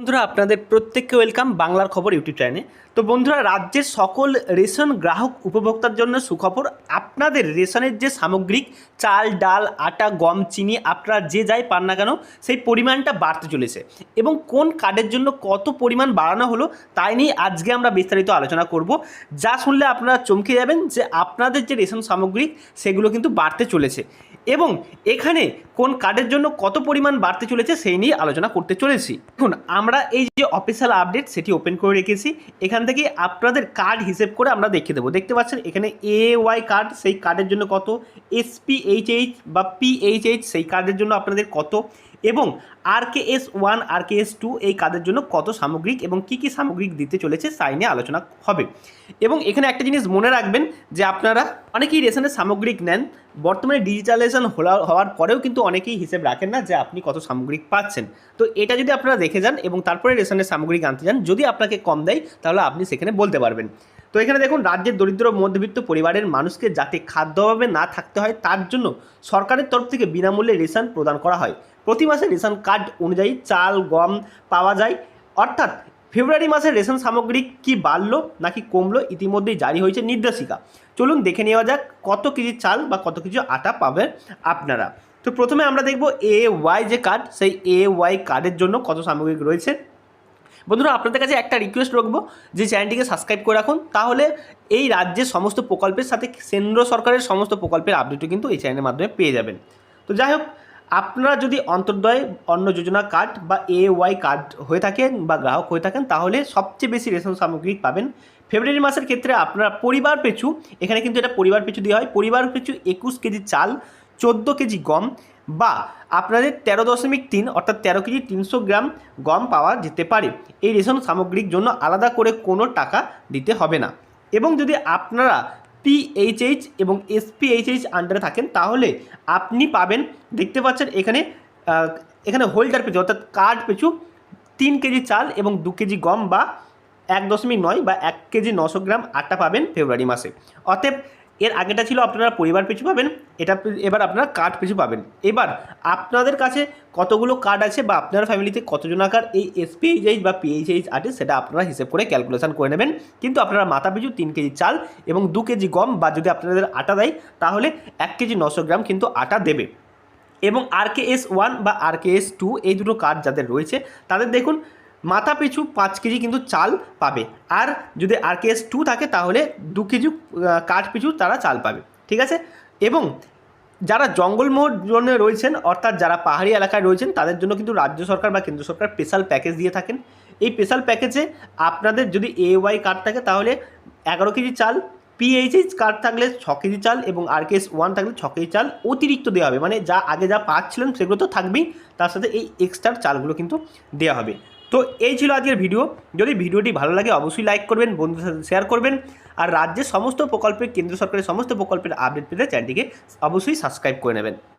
বন্ধুরা, আপনাদের প্রত্যেককে ওয়েলকাম বাংলার খবর ইউটিউব চ্যানেলে তো বন্ধুরা, রাজ্যের সকল রেশন গ্রাহক উপভোক্তার জন্য সুখবর। আপনাদের রেশনের যে সামগ্রিক চাল, ডাল, আটা, গম, চিনি, আপনারা যে যাই পান না কেন, সেই পরিমাণটা বাড়তে চলেছে। এবং কোন কার্ডের জন্য কত পরিমাণ বাড়ানো হলো, তাই নিয়ে আজকে আমরা বিস্তারিত আলোচনা করব। যা শুনলে আপনারা চমকে যাবেন যে আপনাদের যে রেশন সামগ্রিক সেগুলো কিন্তু বাড়তে চলেছে। এবং এখানে কোন কার্ডের জন্য কত পরিমাণ বাড়তে চলেছে সেই নিয়ে আলোচনা করতে চলেছি। দেখুন, আমরা এই যে অফিসিয়াল আপডেট সেটি ওপেন করে রেখেছি। এখান থেকে আপনাদের কার্ড হিসেব করে আমরা দেখে দেবো। দেখতে পাচ্ছেন, এখানে এ ওয়াই কার্ড সেই কার্ডের জন্য কত? এসপিএইচএইচ বা পিএইচএইচ সেই কার্ডের জন্য আপনাদের কত? এবং R K S one R K S two এই কার্ডের জন্য কত সামগ্রিক এবং কি কি সামগ্রিক দিতে চলেছে তাই নিয়ে আলোচনা হবে। এবং এখানে একটা জিনিস মনে রাখবেন যে আপনারা অনেকেই রেশনের সামগ্রিক নেন, বর্তমানে ডিজিটালাইজেশন হওয়ার পরেও কিন্তু অনেকেই হিসেব রাখেন না যে আপনি কত সামগ্রিক পাচ্ছেন। তো এটা যদি আপনারা দেখে যান এবং তারপরে রেশনের সামগ্রিক আনতে যান, যদি আপনাকে কম দেয়, তাহলে আপনি সেখানে বলতে পারবেন। তো এখানে দেখুন, রাজ্যের দরিদ্র, মধ্যবিত্ত পরিবারের মানুষকে যাতে খাদ্য অভাবে না থাকতে হয়, তার জন্য সরকারের তরফ থেকে বিনামূল্যে রেশন প্রদান করা হয়। প্রতি মাসে রেশন কার্ড অনুযায়ী চাল, গম পাওয়া যায়। অর্থাৎ, ফেব্রুয়ারি মাসে রেশন সামগ্রী কি বাড়লো নাকি কমলো ইতিমধ্যেই জারি হয়েছে নির্দেশিকা। চলুন দেখে নেওয়া যাক, কত কেজি চাল বা কত কেজি আটা পাবেন আপনারা। তো প্রথমে আমরা দেখব এ ওয়াই যে কার্ড সেই এ ওয়াই কার্ডের জন্য কত সামগ্রিক রয়েছে। বন্ধুরা, আপনাদের কাছে একটা রিকোয়েস্ট রাখব, যে চ্যানেলটিকে সাবস্ক্রাইব করে রাখুন, তাহলে এই রাজ্যের সমস্ত প্রকল্পের সাথে কেন্দ্র সরকারের সমস্ত প্রকল্পের আপডেটও কিন্তু এই চ্যানেলের মাধ্যমে পেয়ে যাবেন। তো যাই হোক, আপনারা যদি অন্তর্দয় অন্ন যোজনা কার্ড বা এ ওয়াই কার্ড হয়ে থাকেন বা গ্রাহক হয়ে থাকেন, তাহলে সবচেয়ে বেশি রেশন সামগ্রী পাবেন। ফেব্রুয়ারি মাসের ক্ষেত্রে আপনারা পরিবার পিছু, এখানে কিন্তু এটা পরিবার পিছু দেওয়া হয়, পরিবার পিছু একুশ কেজি চাল, চোদ্দ কেজি গম বা আপনাদের তেরো দশমিক তিন অর্থাৎ তেরো কেজি তিনশো গ্রাম গম পাওয়া যেতে পারে। এই রেশন সামগ্রীর জন্য আলাদা করে কোনো টাকা দিতে হবে না। এবং যদি আপনারা পিএইচএইচ এবং এসপিএইচএইচ আন্ডারে থাকেন, তাহলে আপনি পাবেন, দেখতে পাচ্ছেন এখানে এখানে হোল্ডার পিছু অর্থাৎ কার্ড পিছু তিন কেজি চাল এবং দু কেজি গম বা এক দশমিক নয় বা এক কেজি নশো গ্রাম আটা পাবেন ফেব্রুয়ারি মাসে। অতএব এর আগেটা ছিল আপনারা পরিবার পিছু পাবেন, এটা এবার আপনারা কার্ড পিছু পাবেন। এবার আপনাদের কাছে কতগুলো কার্ড আছে বা আপনার ফ্যামিলিতে কতজনাকার এই এসপিএইচএইচ বা পিএইচএইচ আছে সেটা আপনারা হিসেব করে ক্যালকুলেশন করে নেবেন। কিন্তু আপনারা মাথা পিছু তিন কেজি চাল এবং দু কেজি গম বা যদি আপনাদের আটা দেয়, তাহলে এক কেজি নশো গ্রাম কিন্তু আটা দেবে। এবং আর কে এস ওয়ান বা আর কে এস টু এই দুটো কার্ড যাদের রয়েছে, তাদের দেখুন মাথা পিছু পাঁচ কেজি কিন্তু চাল পাবে। আর যদি আর কে এস টু থাকে, তাহলে দু কেজি কাঠ পিছু তারা চাল পাবে। ঠিক আছে? এবং যারা জঙ্গলমহল জোনে রয়েছেন, অর্থাৎ যারা পাহাড়ি এলাকায় রয়েছেন, তাদের জন্য কিন্তু রাজ্য সরকার বা কেন্দ্র সরকার স্পেশাল প্যাকেজ দিয়ে থাকেন। এই স্পেশাল প্যাকেজে আপনাদের যদি এ ওয়াই কার্ড থাকে, তাহলে এগারো কেজি চাল পিএইচএইচ কার্ড থাকলে ছ কেজি চাল এবং আর কেস ওয়ান থাকলে ছ কেজি চাল অতিরিক্ত দেওয়া হবে। মানে যা আগে যা পাচ্ছিলেন সেগুলো তো থাকবেই। তার সাথে এই এক্সট্রা চালগুলো কিন্তু দেওয়া হবে। তো এই ছিল আজকের ভিডিও। যদি ভিডিওটি ভালো লাগে, অবশ্যই লাইক করবেন, বন্ধুদের সাথে শেয়ার করবেন। আর রাজ্যের সমস্ত প্রকল্পের কেন্দ্র সরকারের সমস্ত প্রকল্পের আপডেট পেতে চ্যানেলটিকে অবশ্যই সাবস্ক্রাইব করে নেবেন।